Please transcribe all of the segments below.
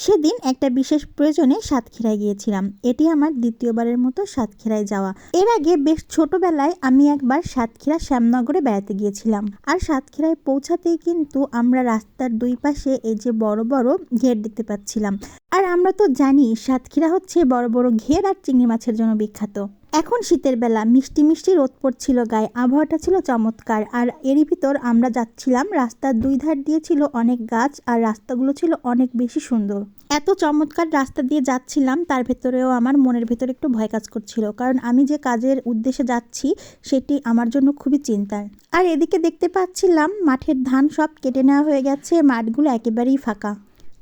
সেদিন একটা বিশেষ প্রয়োজনে সাতক্ষীরায় গিয়েছিলাম। এটি আমার দ্বিতীয়বারের মতো সাতক্ষীরায় যাওয়া। এর আগে বেশ ছোটবেলায় আমি একবার সাতক্ষীরা শ্যামনগরে বেড়াতে গিয়েছিলাম। আর সাতক্ষীরায় পৌঁছাতেই কিন্তু আমরা রাস্তার দুই পাশে এই যে বড় বড় ঘের দেখতে পাচ্ছিলাম। আর আমরা তো জানি সাতক্ষীরা হচ্ছে বড় বড় ঘের আর চিংড়ি মাছের জন্য বিখ্যাত। এখন শীতের বেলা মিষ্টি মিষ্টি রোদ পড়ছিল গায়ে, আবহাওয়াটা ছিল চমৎকার। আর এরই ভিতর আমরা যাচ্ছিলাম, রাস্তার দুই ধার দিয়ে ছিল অনেক গাছ আর রাস্তাগুলো ছিল অনেক বেশি সুন্দর। এত চমৎকার রাস্তা দিয়ে যাচ্ছিলাম, তার ভেতরেও আমার মনের ভেতরে একটু ভয় কাজ করছিল, কারণ আমি যে কাজের উদ্দেশ্যে যাচ্ছি, সেটি আমার জন্য খুবই চিন্তার। আর এদিকে দেখতে পাচ্ছিলাম, মাঠের ধান সব কেটে নেওয়া হয়ে গেছে, মাঠগুলো একেবারেই ফাঁকা।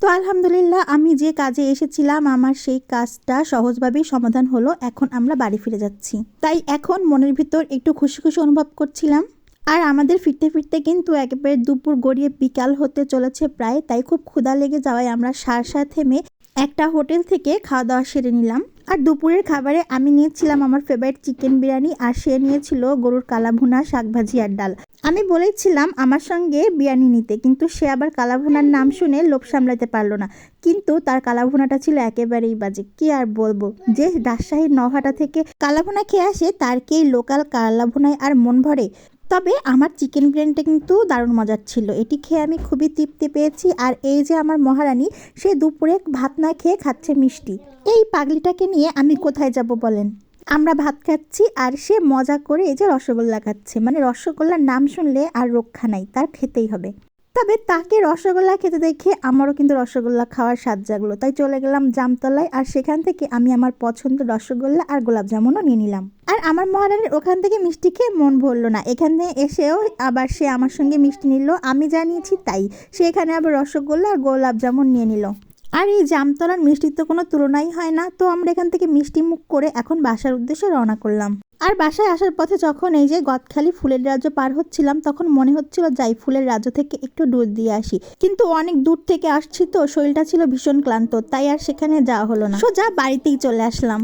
তো আলহামদুলিল্লাহ আমি যে কাজে এসেছিলাম, আমার সেই কাজটা সহজভাবেই সমাধান হলো। এখন আমরা বাড়ি ফিরে যাচ্ছি। তাই এখন মনের ভিতর একটু খুশি খুশি অনুভব করছিলাম। আর আমাদের ফিরতে ফিরতে কিন্তু একেবারে দুপুর গড়িয়ে বিকাল হতে চলেছে প্রায়। তাই খুব ক্ষুধা লেগে যাওয়ায় আমরা সারসা থেমে একটা হোটেল থেকে খাওয়া দাওয়া সেরে নিলাম। আর দুপুরের খাবারে আমি নিয়েছিলাম আমার ফেভারিট চিকেন বিরিয়ানি। আর সে নিয়েছিল গরুর কালাভুনা, শাকভাজি আর ডাল। আমি বলেছিলাম আমার সঙ্গে বিরিয়ানি নিতে, কিন্তু সে আবার কালাভুনার নাম শুনে লোভ সামলাতে পারল না। কিন্তু তার কালাভুনাটা ছিল একেবারেই বাজে, কি আর বলব? যে রাজশাহীর নহাটা থেকে কালাভুনা খেয়ে আসে, তার কি লোকাল কালাভুনায় আর মন ভরে? তবে আমার চিকেন বিরিয়ানিটা কিন্তু দারুণ মজার ছিল। এটি খেয়ে আমি খুবই তৃপ্তি পেয়েছি, আর এই যে আমার মহারানী, সে দুপুরে ভাত না খেয়ে খাচ্ছে মিষ্টি। এই পাগলিটাকে নিয়ে আমি কোথায় যাব বলেন? আমরা ভাত খাচ্ছি আর সে মজা করে এই যে রসগোল্লা খাচ্ছে। মানে রসগোল্লার নাম শুনলে আর রক্ষা নাই, তার খেতেই হবে। তবে তাকে রসগোল্লা খেতে দেখে আমারও কিন্তু রসগোল্লা খাওয়ার স্বাদ জাগলো। তাই চলে গেলাম জামতলায় আর সেখান থেকে আমি আমার পছন্দের রসগোল্লা আর গোলাপ জামুনও নিয়ে নিলাম। আর আমার মহারানীর ওখান থেকে মিষ্টি খেয়ে মন ভরলো না। এখানে এসেও আবার সে আমার সঙ্গে মিষ্টি নিল, আমি জানিয়েছি তাই। সে এখানে আবার রসগোল্লা আর গোলাপ জামুন নিয়ে নিল। আর এই জামতলার মিষ্টির তো কোনো তুলনাই হয় না। তো আমরা এখান থেকে মিষ্টি মুখ করে এখন বাসার উদ্দেশ্যে রওনা করলাম। আর বাসায় আসার পথে যখন এই যে গদখালি ফুলের রাজ্য পার হচ্ছিলাম, তখন মনে হচ্ছিল যাই ফুলের রাজ্য থেকে একটু দূর দিয়ে আসি। কিন্তু অনেক দূর থেকে আসছি তো, শরীরটা ছিল ভীষণ ক্লান্ত, তাই আর সেখানে যাওয়া হলো না। সোজা বাড়িতেই চলে আসলাম।